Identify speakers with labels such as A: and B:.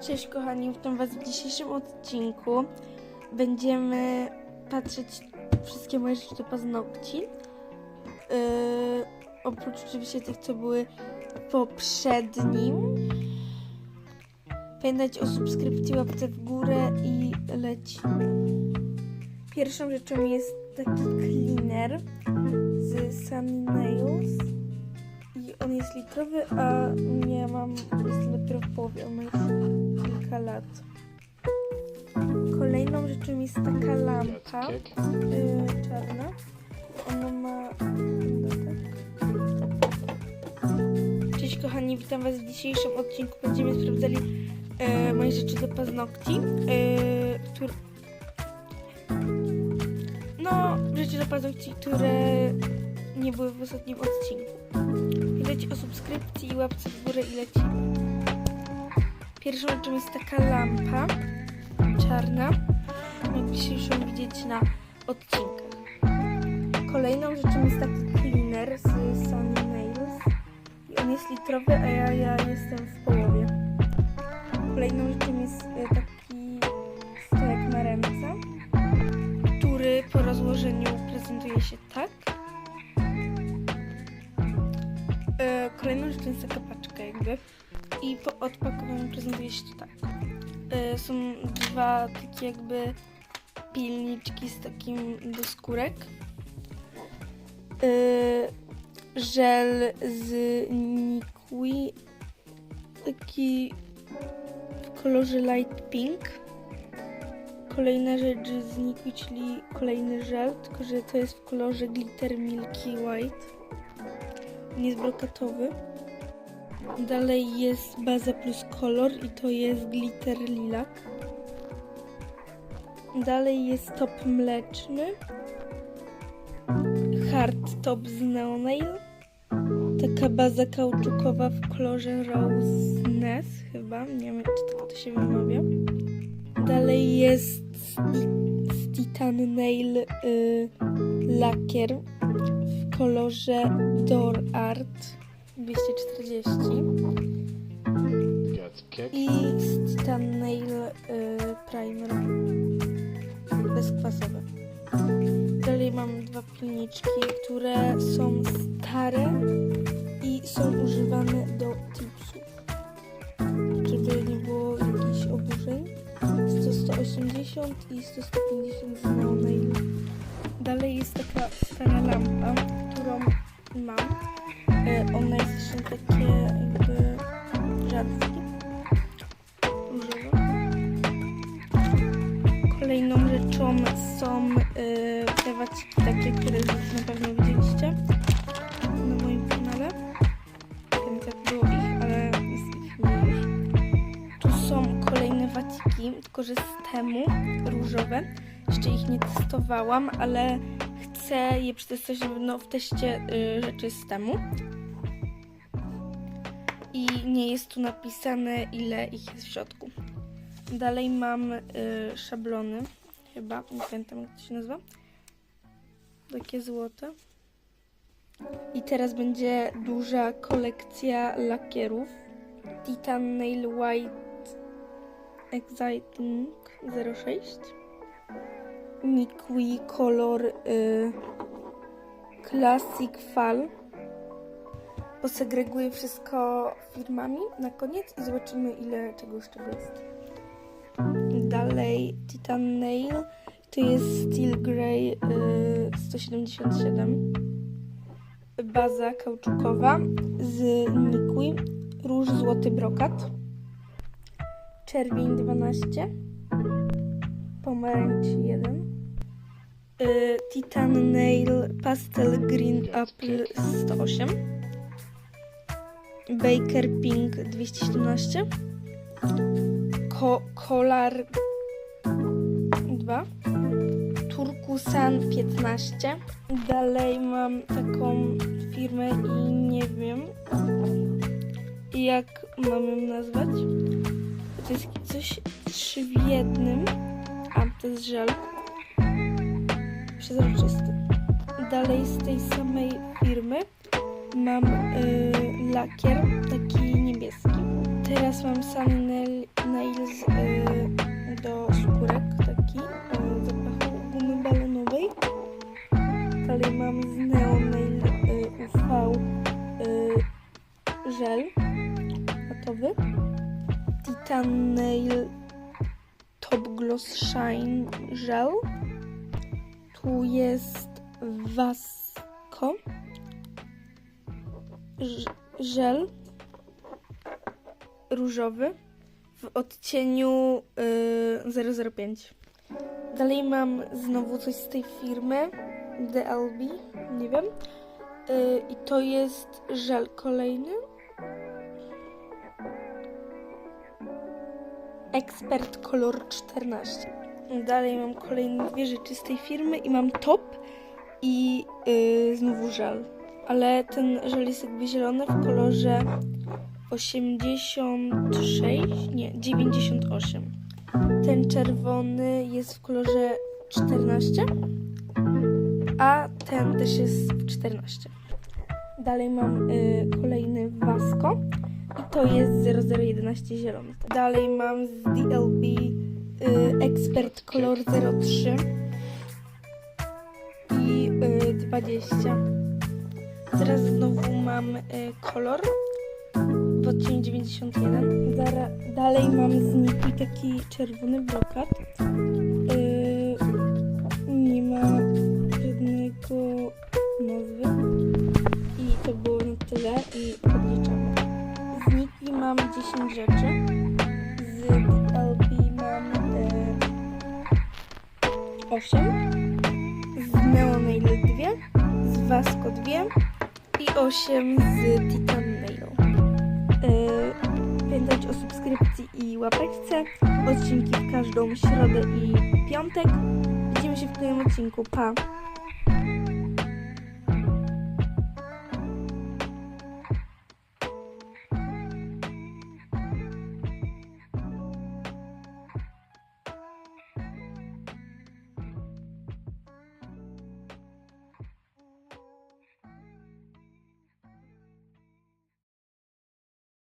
A: Cześć kochani, witam Was w dzisiejszym odcinku. Będziemy patrzeć wszystkie moje rzeczy do paznokci. Yy, oprócz oczywiście tych, co były poprzednim. Pamiętajcie o subskrypcji, łapce w górę i lecimy. Pierwszą rzeczą jest taki cleaner z Sunny Nails. I on jest litrowy, a nie mam, jest dopiero w połowie, on kilka lat. Kolejną rzeczą jest taka lampa y, czarna. Ona ma... Cześć kochani, witam was w dzisiejszym odcinku. Będziemy sprawdzali e, moje rzeczy do paznokci. E, które... No, rzeczy do paznokci, które nie były w ostatnim odcinku. Pamiętajcie o subskrypcji i łapce w górę i lecimy. Pierwszą rzeczą jest taka lampa czarna. Mogliście ją widzieć na odcinkach. Kolejną rzeczą jest taki cleaner z Sunny Nails. I on jest litrowy, a ja, ja jestem w połowie. Kolejną rzeczą jest e, taki stojak na ręce, który po rozłożeniu prezentuje się tak. E, Kolejną rzeczą jest taka paczka jakby i po odpakowaniu prezentuje się tak. E, Są dwa takie jakby pilniczki z takim do skórek. E, Żel z Nikui taki w kolorze light pink. Kolejna rzecz z Nikui, czyli kolejny żel, tylko że to jest w kolorze glitter milky white nie jest brokatowy. Dalej jest baza plus kolor i to jest glitter lilak. Dalej jest top mleczny. Hard top z neonail. Taka baza kauczukowa w kolorze rose ness chyba. Nie wiem czy tak to się wymawia. Dalej jest z Titan Nail y, lakier w kolorze Door Art 240
B: Got kick.
A: i Titan Nail y, Primer bezkwasowy. Dalej mam dwa pilniczki, które są stare i są używane do tipsów. Żeby nie było jakichś oburzeń. Jest to 180 i 150 z Neonail. Dalej jest taka stara lampa, którą mam. E, jest jeszcze takie jakby. Różowe. Kolejną rzeczą są te waciki takie, które już na pewno widzieliście na moim kanale. Więc jak było ich, ale jest ich mniej. Tu są kolejne waciki, tylko że z temu różowe. Jeszcze ich nie testowałam, ale chcę je przetestować pewno w teście y, rzeczy z temu. I nie jest tu napisane, ile ich jest w środku. Dalej mam y, szablony, chyba, nie pamiętam jak to się nazywa. Takie złote. I teraz będzie duża kolekcja lakierów. Titan Nail White Exciting 06. Nikui Color y, Classic Fall. Posegreguję wszystko firmami na koniec i zobaczymy ile czego jest. Dalej Titan Nail. To jest Steel Grey y, 177. Baza kauczukowa z Nikui. Róż złoty brokat. Czerwień 12. Pomarańcz 1. Y, Titan Nail Pastel Green Apple 108. Baker Pink 217. Ko Kolar 2. Turkusan 15. Dalej mam taką firmę i nie wiem jak mam ją nazwać. To jest coś trzy w. A, to jest. Przezroczysty. Dalej z tej samej firmy mam y, lakier taki niebieski. Teraz mam Sunny Nail- Nails y, do skórek taki o zapachu gumy balonowej. Dalej mam z Neo Nail y, UV y, żel matowy. Titan Nail Top Gloss Shine Gel. Tu jest Vasco Ż- żel różowy w odcieniu y, 005. Dalej mam znowu coś z tej firmy DLB, nie wiem. Y, I to jest żel kolejny. Expert Color 14. Dalej mam kolejne dwie rzeczy z tej firmy i mam top i y, znowu żel. Ale ten żel jest jakby zielony w kolorze 86, nie, 98. Ten czerwony jest w kolorze 14, a ten też jest w 14. Dalej mam y, kolejny Vasco i to jest 0011 zielony. Dalej mam z DLB Expert Color 03 i y, 20. Teraz znowu mam y, kolor w odcieniu 91. Dara, dalej mam z Niki taki czerwony brokat. Yy, nie ma żadnego nazwy. I to było na tyle i odliczamy. Z Niki mam 10 rzeczy. 8. Z Neonail 2. Z Vasco 2 i 8 z Titan Nail. Yy, Pamiętajcie o subskrypcji i łapeczce. Odcinki w każdą środę i piątek. Widzimy się w kolejnym odcinku. Pa!